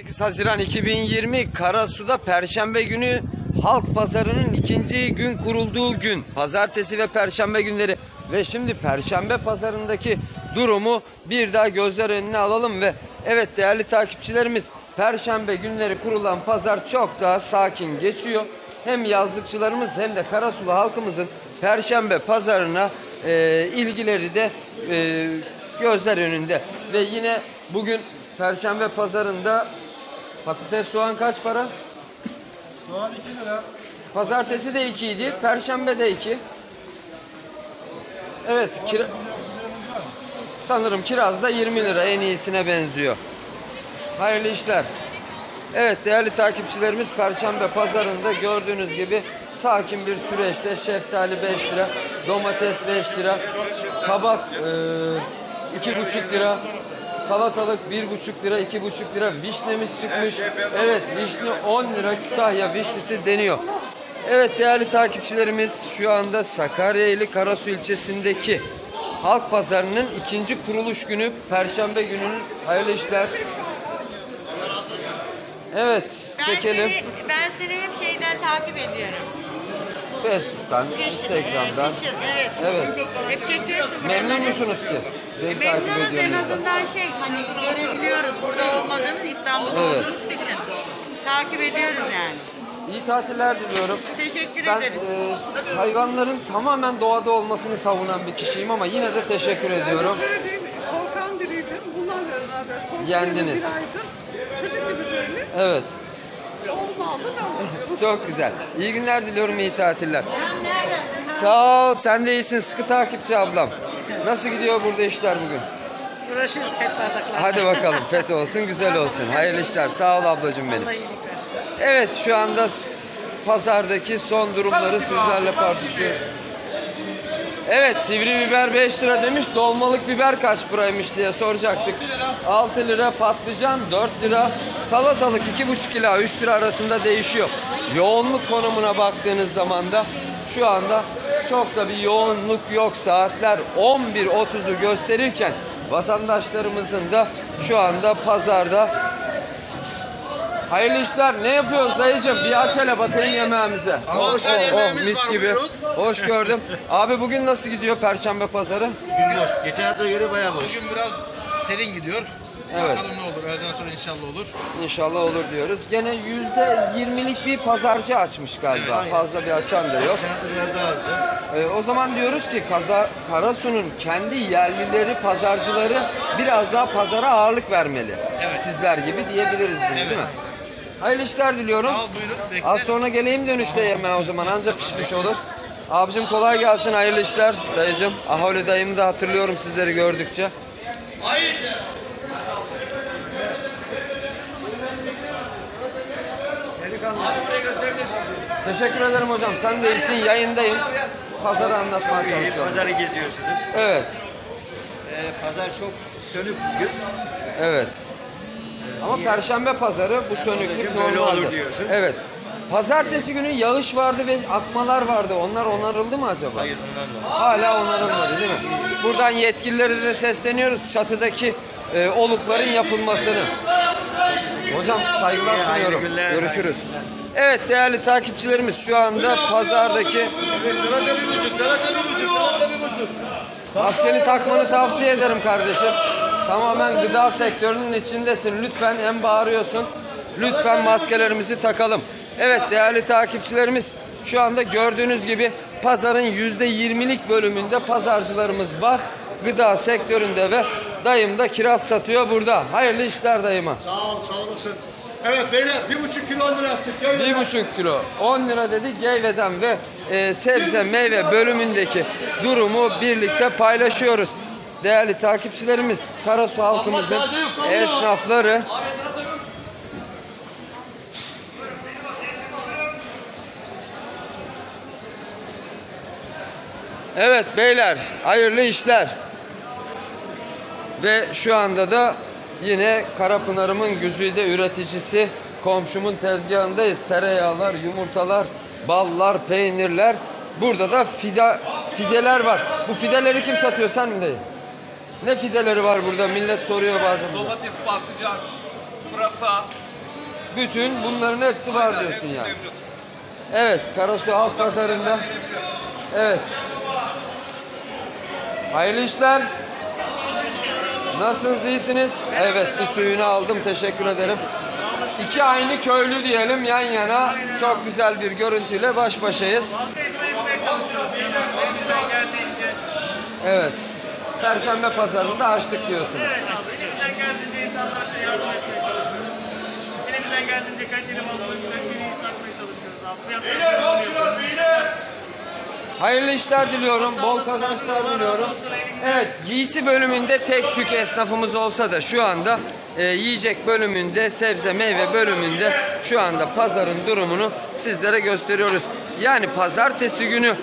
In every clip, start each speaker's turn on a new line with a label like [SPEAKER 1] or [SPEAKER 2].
[SPEAKER 1] 8 Haziran 2020 Karasu'da Perşembe günü Halk Pazarı'nın ikinci gün kurulduğu gün. Pazartesi ve Perşembe günleri. Ve şimdi Perşembe pazarındaki durumu bir daha gözler önüne alalım ve evet değerli takipçilerimiz Perşembe günleri kurulan pazar çok daha sakin geçiyor. Hem yazlıkçılarımız hem de Karasulu halkımızın Perşembe pazarına e, ilgileri de e, gözler önünde. Ve yine bugün Perşembe pazarında patates soğan kaç para?
[SPEAKER 2] Soğan 2 lira.
[SPEAKER 1] Pazartesi de 2 idi, Perşembe de 2. Evet, kira... sanırım kiraz da 20 lira en iyisine benziyor. Hayırlı işler. Evet değerli takipçilerimiz Perşembe pazarında gördüğünüz gibi sakin bir süreçte şeftali 5 lira, domates 5 lira, kabak eee, 2,5 lira, salatalık 1,5 lira, 2,5 lira, vişnemiz çıkmış. Evet vişne 10 lira Kütahya vişnesi deniyor. Evet değerli takipçilerimiz şu anda Sakarya ili Karasu ilçesindeki Halk Pazarı'nın ikinci kuruluş günü Perşembe gününün hayırlı işler. Evet
[SPEAKER 3] Ben
[SPEAKER 1] çekelim.
[SPEAKER 3] Seni, ben seni hep şeyden takip ediyorum.
[SPEAKER 1] Facebook'tan, Instagram'dan.
[SPEAKER 3] Ee, Evet.
[SPEAKER 1] Evet.
[SPEAKER 3] Hep çekiyorsun.
[SPEAKER 1] Memnun musunuz ki? Beni takip
[SPEAKER 3] Memnunuz en
[SPEAKER 1] ediyorsunuz.
[SPEAKER 3] azından şey hani görebiliyoruz burada olmadığımız İstanbul'da
[SPEAKER 1] Evet.
[SPEAKER 3] olduğumuz için. Takip ediyoruz yani.
[SPEAKER 1] İyi tatiller diliyorum.
[SPEAKER 3] Teşekkür
[SPEAKER 1] Ben
[SPEAKER 3] ederiz.
[SPEAKER 1] e, hayvanların tamamen doğada olmasını savunan bir kişiyim ama yine de teşekkür ediyorum.
[SPEAKER 4] Şöyle diyeyim, korkan biriydim. Bunlarla beraber korkuyorum.
[SPEAKER 1] Yendiniz.
[SPEAKER 4] Bir aydır. Çocuk gibi böyle.
[SPEAKER 1] Evet. Çok güzel. İyi günler diliyorum, iyi tatiller. Sağ ol, sen de iyisin. Sıkı takipçi ablam. Nasıl gidiyor burada işler bugün?
[SPEAKER 5] Uğraşıyoruz pet bardaklarla.
[SPEAKER 1] Hadi bakalım, pet olsun, güzel olsun. Hayırlı işler. Sağ ol ablacığım benim. Evet, şu anda pazardaki son durumları sizlerle paylaşıyoruz. Evet, sivri biber 5 lira demiş. Dolmalık biber kaç paraymış diye soracaktık. 6 lira patlıcan 4 lira. Salatalık 2,5 ila 3 lira arasında değişiyor. Yoğunluk konumuna baktığınız zaman da şu anda çok da bir yoğunluk yok. Saatler 11.30'u gösterirken vatandaşlarımızın da şu anda pazarda Hayırlı işler. Ne yapıyoruz dayıcım? Bir aç hele bakayım yemeğimize. Oh,
[SPEAKER 2] güzel
[SPEAKER 1] oh, oh, mis
[SPEAKER 2] var,
[SPEAKER 1] gibi.
[SPEAKER 2] buyurun.
[SPEAKER 1] Hoş gördüm. Abi bugün nasıl gidiyor Perşembe pazarı?
[SPEAKER 6] Gün boş. Geçen haftaya göre bayağı boş.
[SPEAKER 2] Bugün biraz serin gidiyor.
[SPEAKER 1] Evet.
[SPEAKER 2] Bakalım ne olur. Öğleden sonra inşallah olur.
[SPEAKER 1] İnşallah olur diyoruz. Gene yüzde yirmilik bir pazarcı açmış galiba.
[SPEAKER 6] Aynen.
[SPEAKER 1] Fazla bir açan da yok.
[SPEAKER 6] Hafta biraz daha azdı.
[SPEAKER 1] Ee, o zaman diyoruz ki Kaza, Karasu'nun kendi yerlileri, pazarcıları biraz daha pazara ağırlık vermeli. Sizler gibi diyebiliriz bunu değil mi? Hayırlı işler diliyorum.
[SPEAKER 2] Sağ ol buyurun. Bekle.
[SPEAKER 1] Az sonra geleyim dönüşte yemeğe o zaman anca pişmiş olur. Abicim kolay gelsin hayırlı işler dayıcım. Aholi dayımı da hatırlıyorum sizleri gördükçe. Teşekkür ederim hocam. Sen de iyisin yayındayım. Pazarı anlatmaya çalışıyorum.
[SPEAKER 6] Pazarı geziyorsunuz.
[SPEAKER 1] Evet.
[SPEAKER 6] Ee, pazar çok sönük bugün.
[SPEAKER 1] Evet. Ama perşembe pazarı bu sönüklük
[SPEAKER 6] Böyle olur
[SPEAKER 1] normaldi.
[SPEAKER 6] diyorsun.
[SPEAKER 1] Evet. Pazartesi günü yağış vardı ve akmalar vardı. Onlar onarıldı mı acaba?
[SPEAKER 6] Hayır onlarla.
[SPEAKER 1] Hala onarılmadı değil mi? Buradan yetkililere de sesleniyoruz çatıdaki e, olukların yapılmasını. Hocam saygılar sunuyorum. Görüşürüz. Evet değerli takipçilerimiz şu anda pazardaki maskeni takmanı tavsiye ederim kardeşim. Tamamen gıda sektörünün içindesin. Lütfen hem bağırıyorsun. Lütfen maskelerimizi takalım. Evet değerli takipçilerimiz şu anda gördüğünüz gibi pazarın yüzde yirmilik bölümünde pazarcılarımız var. Gıda sektöründe ve dayım da kiraz satıyor burada. Hayırlı işler dayıma.
[SPEAKER 2] Sağ ol. Sağ olasın. Evet beyler bir buçuk kilo on lira yaptık.
[SPEAKER 1] Bir buçuk kilo 10 lira dedik Geyve'den ve e, sebze meyve bölümündeki durumu birlikte paylaşıyoruz. Değerli takipçilerimiz Karasu halkımızın esnafları Evet beyler hayırlı işler. Ve şu anda da yine Karapınar'ımın güzide üreticisi komşumun tezgahındayız. Tereyağlar, yumurtalar, ballar, peynirler. Burada da fide, fideler var. Bu fideleri kim satıyor sen mi dayı? Ne fideleri var burada? Millet soruyor bazen.
[SPEAKER 7] Domates, patlıcan, pırasa,
[SPEAKER 1] bütün bunların hepsi var diyorsun yani. Evet, Karasu Halk Pazarı'nda. Evet. Hayırlı işler. Nasılsınız, iyisiniz? Evet, bir suyunu aldım. Teşekkür ederim. İki aynı köylü diyelim yan yana. Çok güzel bir görüntüyle baş başayız. Evet. Perşembe pazarında açtık diyorsunuz.
[SPEAKER 7] Elimizden geldiğince insanlarca yardım etmeye çalışıyoruz. Elimizden geldiğince kaliteli malları güzel bir satmaya çalışıyoruz abi. Fiyatları
[SPEAKER 1] Hayırlı işler diliyorum. Bol kazançlar diliyorum. Evet, giysi bölümünde tek tük esnafımız olsa da şu anda e, yiyecek bölümünde, sebze meyve bölümünde şu anda pazarın durumunu sizlere gösteriyoruz. Yani pazartesi günü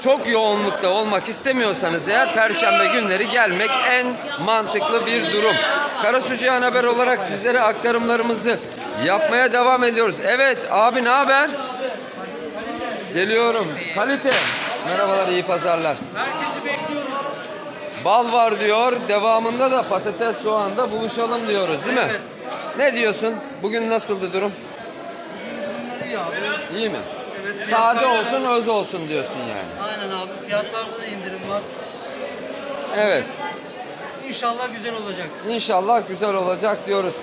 [SPEAKER 1] çok yoğunlukta olmak istemiyorsanız eğer perşembe günleri gelmek en mantıklı bir durum. Karasu Cihan Haber olarak sizlere aktarımlarımızı yapmaya devam ediyoruz. Evet abi ne haber? Geliyorum. Kalite. Merhabalar iyi pazarlar.
[SPEAKER 6] Herkesi bekliyoruz.
[SPEAKER 1] Bal var diyor. Devamında da patates soğanda buluşalım diyoruz değil mi?
[SPEAKER 6] Evet.
[SPEAKER 1] Ne diyorsun? Bugün nasıldı durum?
[SPEAKER 6] İyi abi.
[SPEAKER 1] İyi mi?
[SPEAKER 6] Evet,
[SPEAKER 1] Sade
[SPEAKER 6] fiyatlar-
[SPEAKER 1] olsun öz olsun diyorsun yani.
[SPEAKER 6] Aynen abi. Fiyatlarda da indirim var.
[SPEAKER 1] Evet.
[SPEAKER 6] İnşallah güzel olacak.
[SPEAKER 1] İnşallah güzel olacak diyoruz.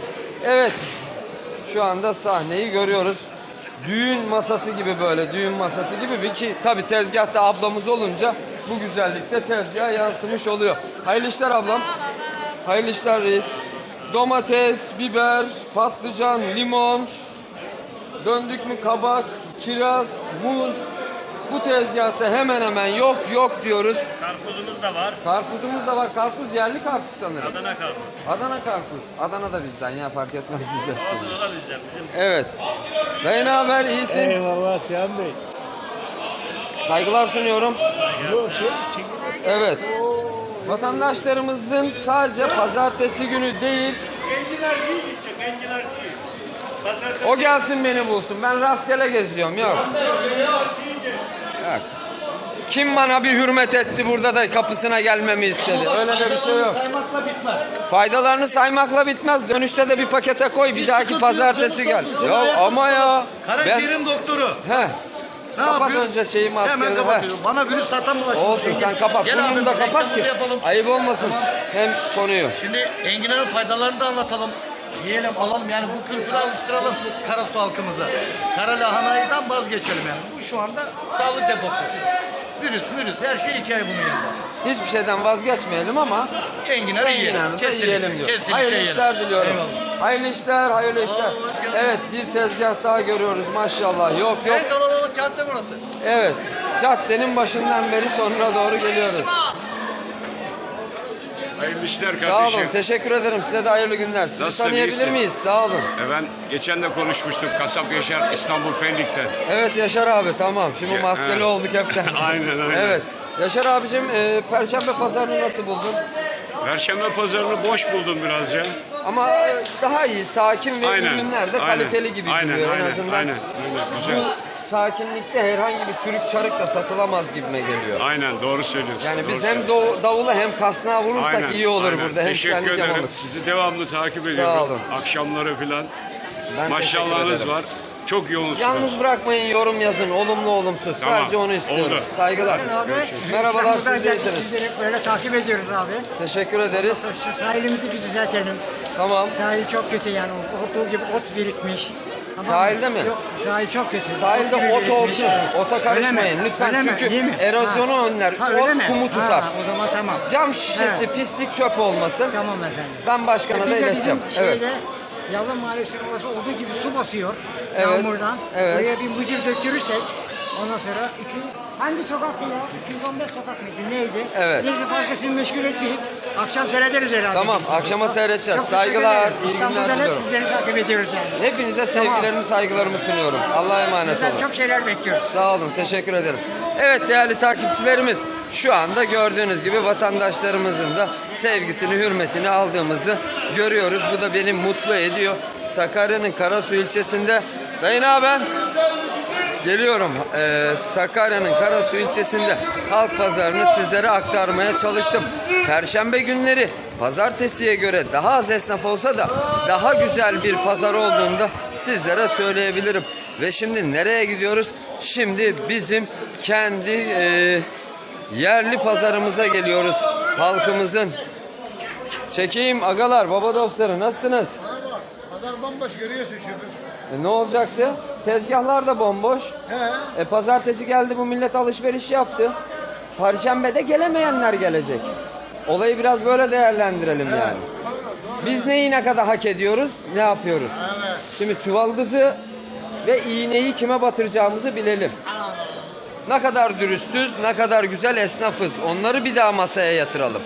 [SPEAKER 1] Evet. Şu anda sahneyi görüyoruz. Düğün masası gibi böyle düğün masası gibi bir ki tabi tezgahta ablamız olunca bu güzellikte tezgaha yansımış oluyor. Hayırlı işler ablam. Hayırlı işler reis. Domates, biber, patlıcan, limon, döndük mü kabak, kiraz, muz. Bu tezgahta hemen hemen yok yok diyoruz.
[SPEAKER 7] Karpuzumuz da var.
[SPEAKER 1] Karpuzumuz da var. Karpuz yerli karpuz sanırım.
[SPEAKER 7] Adana karpuz.
[SPEAKER 1] Adana karpuz. Adana da bizden ya fark etmez diyeceksin.
[SPEAKER 7] Olsun o da bizden. Bizim
[SPEAKER 1] Evet. Dayı ne haber? İyisin.
[SPEAKER 8] Eyvallah Sihan Bey.
[SPEAKER 1] Saygılar sunuyorum.
[SPEAKER 8] Yok şey, çek-
[SPEAKER 1] Evet. Vatandaşlarımızın sadece pazartesi günü değil,
[SPEAKER 7] enginarcıyı gidecek. Enginarcıyı.
[SPEAKER 1] O gelsin beni bulsun. Ben rastgele geziyorum. Yok. Yok. Kim bana bir hürmet etti burada da kapısına gelmemi istedi. Öyle de bir şey yok.
[SPEAKER 6] Saymakla bitmez.
[SPEAKER 1] Faydalarını saymakla bitmez. Dönüşte de bir pakete koy. Bir dahaki pazartesi gel.
[SPEAKER 6] ayakta
[SPEAKER 1] ama ya.
[SPEAKER 6] Karaciğerin doktoru.
[SPEAKER 1] He.
[SPEAKER 6] Ne
[SPEAKER 1] Kapat
[SPEAKER 6] yapıyor?
[SPEAKER 1] önce şeyi
[SPEAKER 6] Hemen
[SPEAKER 1] maskeni. he.
[SPEAKER 6] kapatıyor. Bana virüs zaten bulaşmış.
[SPEAKER 1] Olsun sen kapat.
[SPEAKER 6] Gel
[SPEAKER 1] Bunu
[SPEAKER 6] abi,
[SPEAKER 1] da kapat ki.
[SPEAKER 6] yapalım.
[SPEAKER 1] Ayıp olmasın. Hem konuyu.
[SPEAKER 6] Şimdi enginarın faydalarını da anlatalım. Yiyelim, alalım yani bu kültürü alıştıralım Karasu halkımıza. Kara lahanaydan vazgeçelim yani. Bu şu anda sağlık deposu. Virüs, virüs her şey hikaye bunun yanında.
[SPEAKER 1] Hiçbir şeyden vazgeçmeyelim ama
[SPEAKER 6] Enginarı yiyelim.
[SPEAKER 1] da
[SPEAKER 6] Kesinlikle,
[SPEAKER 1] yiyelim diyor.
[SPEAKER 6] kesinlikle
[SPEAKER 1] Hayırlı
[SPEAKER 6] yiyelim.
[SPEAKER 1] işler diliyorum.
[SPEAKER 6] Eyvallah.
[SPEAKER 1] Hayırlı işler, hayırlı işler.
[SPEAKER 6] hoş geldin.
[SPEAKER 1] Evet bir tezgah daha görüyoruz maşallah. Yok yok.
[SPEAKER 6] En kalabalık cadde burası.
[SPEAKER 1] Evet. Caddenin başından beri sonuna doğru geliyoruz.
[SPEAKER 9] Hayırlı işler
[SPEAKER 1] Sağ
[SPEAKER 9] kardeşim.
[SPEAKER 1] olun. Teşekkür ederim. Size de hayırlı günler. Sizi
[SPEAKER 9] Nasılsın,
[SPEAKER 1] tanıyabilir
[SPEAKER 9] iyisin?
[SPEAKER 1] miyiz? Sağ olun.
[SPEAKER 9] E ben geçen de konuşmuştuk Kasap Yaşar İstanbul Pendik'ten.
[SPEAKER 1] Evet Yaşar abi tamam. Şimdi
[SPEAKER 9] Ya,
[SPEAKER 1] maskeli
[SPEAKER 9] evet.
[SPEAKER 1] olduk hepten.
[SPEAKER 9] Aynen, aynen.
[SPEAKER 1] Evet. Yaşar abicim e, Perşembe pazarını nasıl buldun?
[SPEAKER 9] Perşembe pazarını boş buldum biraz ya.
[SPEAKER 1] Ama daha iyi, sakin ve
[SPEAKER 9] Aynen.
[SPEAKER 1] ürünler de
[SPEAKER 9] aynen,
[SPEAKER 1] kaliteli gibi
[SPEAKER 9] aynen,
[SPEAKER 1] duruyor
[SPEAKER 9] aynen,
[SPEAKER 1] en azından.
[SPEAKER 9] Aynen, aynen, güzel.
[SPEAKER 1] Bu sakinlikte herhangi bir çürük çarık da satılamaz gibime geliyor.
[SPEAKER 9] Aynen, doğru söylüyorsun.
[SPEAKER 1] Yani
[SPEAKER 9] doğru
[SPEAKER 1] biz hem
[SPEAKER 9] söylüyorsun.
[SPEAKER 1] do- davula hem kasnağa vurursak
[SPEAKER 9] Aynen,
[SPEAKER 1] iyi olur
[SPEAKER 9] aynen.
[SPEAKER 1] burada. Hem
[SPEAKER 9] Teşekkür
[SPEAKER 1] şenlik
[SPEAKER 9] ederim. Sizi devamlı takip ediyorum.
[SPEAKER 1] olun.
[SPEAKER 9] Akşamları falan.
[SPEAKER 1] Ben teşekkür
[SPEAKER 9] Maşallahınız
[SPEAKER 1] ederim.
[SPEAKER 9] var. Çok yoğunsunuz.
[SPEAKER 1] Yalnız bırakmayın, yorum yazın. Olumlu olumsuz.
[SPEAKER 9] Tamam,
[SPEAKER 1] Sadece onu istiyorum.
[SPEAKER 9] oldu.
[SPEAKER 1] Saygılar. Merhabalar, siz de iyisiniz.
[SPEAKER 5] Sizleri böyle takip ediyoruz abi.
[SPEAKER 1] Teşekkür ederiz.
[SPEAKER 5] Şu sahilimizi bir düzeltelim.
[SPEAKER 1] Tamam.
[SPEAKER 5] Sahil çok kötü yani. Olduğu gibi ot birikmiş. Tamam?
[SPEAKER 1] Sahilde mi?
[SPEAKER 5] Yok, sahil çok kötü.
[SPEAKER 1] Sahilde ot
[SPEAKER 5] birikmiş.
[SPEAKER 1] olsun. Ota
[SPEAKER 5] Öyle
[SPEAKER 1] karışmayın lütfen.
[SPEAKER 5] Öyle?
[SPEAKER 1] Çünkü
[SPEAKER 5] mi?
[SPEAKER 1] erozyonu
[SPEAKER 5] Ha.
[SPEAKER 1] önler.
[SPEAKER 5] Ha,
[SPEAKER 1] Ot
[SPEAKER 5] mi?
[SPEAKER 1] kumu tutar.
[SPEAKER 5] Ha, o zaman tamam.
[SPEAKER 1] Cam şişesi,
[SPEAKER 5] Evet.
[SPEAKER 1] pislik çöp olmasın.
[SPEAKER 5] Tamam efendim.
[SPEAKER 1] Ben başkana
[SPEAKER 5] Bir
[SPEAKER 1] da ileteceğim. Evet.
[SPEAKER 5] Yalın Mahallesi orası olduğu gibi su basıyor
[SPEAKER 1] Evet,
[SPEAKER 5] yağmurdan.
[SPEAKER 1] evet.
[SPEAKER 5] Buraya bir mucir döktürürsek ondan sonra iki, hangi sokaktı ya? 215 sokak mıydı? Neydi?
[SPEAKER 1] Evet.
[SPEAKER 5] Neyse başkasını meşgul etmeyip akşam seyrederiz herhalde.
[SPEAKER 1] Tamam,
[SPEAKER 5] biz.
[SPEAKER 1] akşama seyredeceğiz.
[SPEAKER 5] Çok
[SPEAKER 1] Saygılar, iyi günler
[SPEAKER 5] hep sizleri takip ediyoruz yani.
[SPEAKER 1] Hepinize sevgilerimi, saygılarımı sunuyorum. Allah'a emanet olun.
[SPEAKER 5] çok şeyler bekliyoruz.
[SPEAKER 1] Sağ olun, teşekkür ederim. Evet değerli takipçilerimiz, şu anda gördüğünüz gibi vatandaşlarımızın da sevgisini, hürmetini aldığımızı görüyoruz. Bu da beni mutlu ediyor. Sakarya'nın Karasu ilçesinde, dayı ne haber? Geliyorum. Ee, Sakarya'nın Karasu ilçesinde halk pazarını sizlere aktarmaya çalıştım. Perşembe günleri pazartesiye göre daha az esnaf olsa da daha güzel bir pazar olduğunda sizlere söyleyebilirim. Ve şimdi nereye gidiyoruz? Şimdi bizim kendi e, yerli pazarımıza geliyoruz. Halkımızın. Çekeyim agalar, baba dostları nasılsınız?
[SPEAKER 2] Pazar bomboş görüyorsun şunu.
[SPEAKER 1] E, ne olacaktı? Tezgahlar da bomboş.
[SPEAKER 2] He.
[SPEAKER 1] E pazartesi geldi bu millet alışveriş yaptı. Perşembede gelemeyenler gelecek. Olayı biraz böyle değerlendirelim yani. Biz neyi ne kadar hak ediyoruz, ne yapıyoruz?
[SPEAKER 2] Evet.
[SPEAKER 1] Şimdi çuvaldızı ve iğneyi kime batıracağımızı bilelim. Ne kadar dürüstüz, ne kadar güzel esnafız. Onları bir daha masaya yatıralım.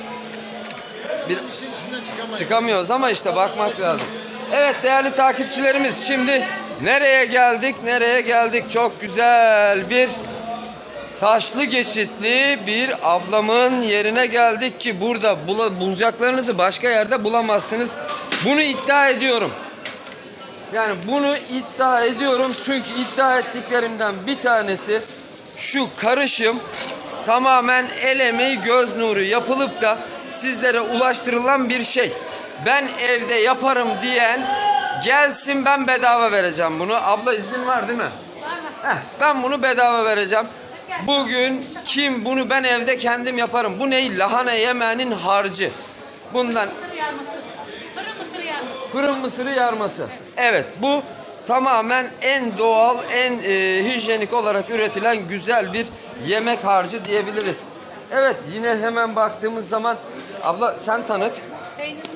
[SPEAKER 1] Bir. Çıkamıyoruz ama işte bakmak lazım. Evet değerli takipçilerimiz şimdi nereye geldik? Nereye geldik? Çok güzel bir taşlı geçitli bir ablamın yerine geldik ki burada bula- bulacaklarınızı başka yerde bulamazsınız. Bunu iddia ediyorum. Yani bunu iddia ediyorum çünkü iddia ettiklerimden bir tanesi şu karışım tamamen el emeği göz nuru yapılıp da sizlere ulaştırılan bir şey. Ben evde yaparım diyen gelsin ben bedava vereceğim bunu. Abla iznin var değil mi? Heh, ben bunu bedava vereceğim. Bugün kim bunu ben evde kendim yaparım. Bu ne? Lahana yemeğinin harcı. Bundan
[SPEAKER 4] Mısır yarması. Fırın mısır yarması.
[SPEAKER 1] Fırın mısırı yarması. Evet bu tamamen en doğal, en e, hijyenik olarak üretilen güzel bir yemek harcı diyebiliriz. Evet yine hemen baktığımız zaman abla sen tanıt.
[SPEAKER 4] Peynirimiz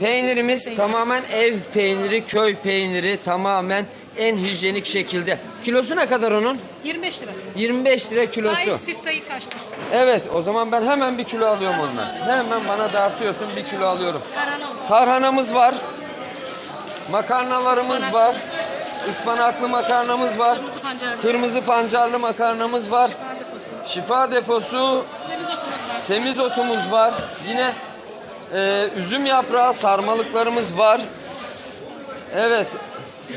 [SPEAKER 1] Peynirimiz tamamen ev peyniri, köy peyniri tamamen en hijyenik şekilde. Kilosu ne kadar onun?
[SPEAKER 4] 25 lira.
[SPEAKER 1] 25 lira kilosu.
[SPEAKER 4] ilk siftahı kaçtı.
[SPEAKER 1] Evet o zaman ben hemen bir kilo alıyorum ondan. Hemen bana dağıtıyorsun bir kilo alıyorum. Tarhanamız var. Makarnalarımız var. Ispanaklı makarnamız var.
[SPEAKER 4] Kırmızı pancarlı.
[SPEAKER 1] Kırmızı pancarlı makarnamız var.
[SPEAKER 4] Şifa deposu.
[SPEAKER 1] Şifa deposu,
[SPEAKER 4] Semizotumuz var.
[SPEAKER 1] semizotumuz var. Yine e, üzüm yaprağı sarmalıklarımız var. Evet.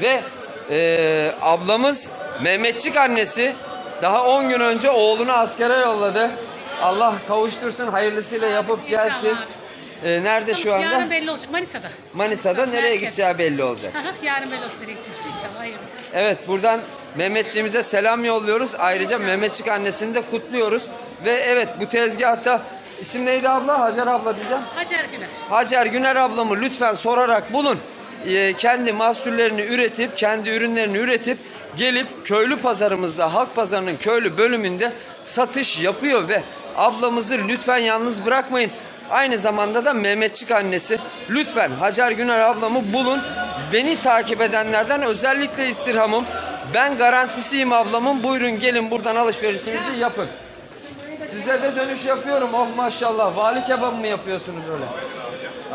[SPEAKER 1] Ve e, ablamız Mehmetçik annesi daha 10 gün önce oğlunu askere yolladı. Allah kavuştursun hayırlısıyla yapıp gelsin. E, nerede şu anda?
[SPEAKER 4] Yarın belli olacak. Manisa'da.
[SPEAKER 1] Manisa'da nereye
[SPEAKER 4] Merkez.
[SPEAKER 1] gideceği belli olacak.
[SPEAKER 4] Yarın belli olacak nereye gideceğiz inşallah. Hayırlısı.
[SPEAKER 1] Evet buradan Mehmetçiğimize selam yolluyoruz. Ayrıca Mehmetçik annesini de kutluyoruz. Ve evet bu tezgahta isim neydi abla? Hacer abla diyeceğim.
[SPEAKER 4] Hacer Güler.
[SPEAKER 1] Hacer Güner ablamı lütfen sorarak bulun. Ee, kendi mahsullerini üretip, kendi ürünlerini üretip gelip köylü pazarımızda, halk pazarının köylü bölümünde satış yapıyor ve ablamızı lütfen yalnız bırakmayın. Aynı zamanda da Mehmetçik annesi. Lütfen Hacer Güner ablamı bulun. Beni takip edenlerden özellikle istirhamım. Ben garantisiyim ablamın. Buyurun gelin buradan alışverişinizi yapın. Size de dönüş yapıyorum. Oh maşallah. Vali kebabı mı yapıyorsunuz öyle?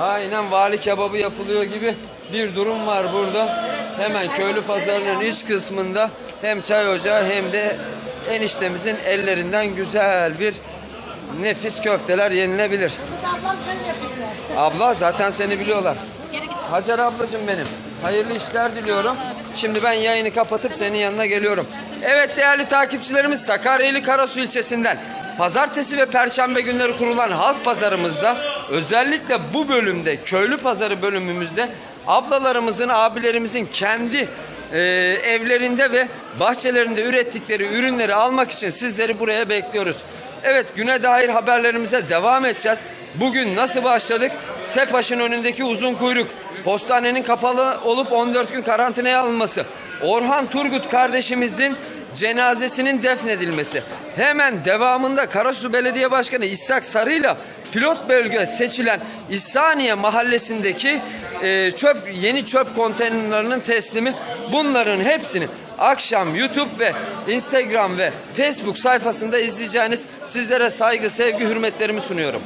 [SPEAKER 1] Aynen vali kebabı yapılıyor gibi bir durum var burada. Hemen köylü pazarının iç kısmında hem çay ocağı hem de eniştemizin ellerinden güzel bir nefis köfteler yenilebilir. Abla zaten seni biliyorlar. Hacer ablacığım benim. Hayırlı işler diliyorum. Şimdi ben yayını kapatıp senin yanına geliyorum. Evet değerli takipçilerimiz Sakaryeli Karasu ilçesinden pazartesi ve perşembe günleri kurulan halk pazarımızda özellikle bu bölümde köylü pazarı bölümümüzde ablalarımızın abilerimizin kendi e, evlerinde ve bahçelerinde ürettikleri ürünleri almak için sizleri buraya bekliyoruz. Evet güne dair haberlerimize devam edeceğiz. Bugün nasıl başladık? Sepaş'ın önündeki uzun kuyruk, postanenin kapalı olup 14 gün karantinaya alınması, Orhan Turgut kardeşimizin cenazesinin defnedilmesi. Hemen devamında Karasu Belediye Başkanı İshak Sarı'yla pilot bölge seçilen İhsaniye mahallesindeki e, çöp yeni çöp konteynerlarının teslimi bunların hepsini akşam YouTube ve Instagram ve Facebook sayfasında izleyeceğiniz sizlere saygı, sevgi, hürmetlerimi sunuyorum.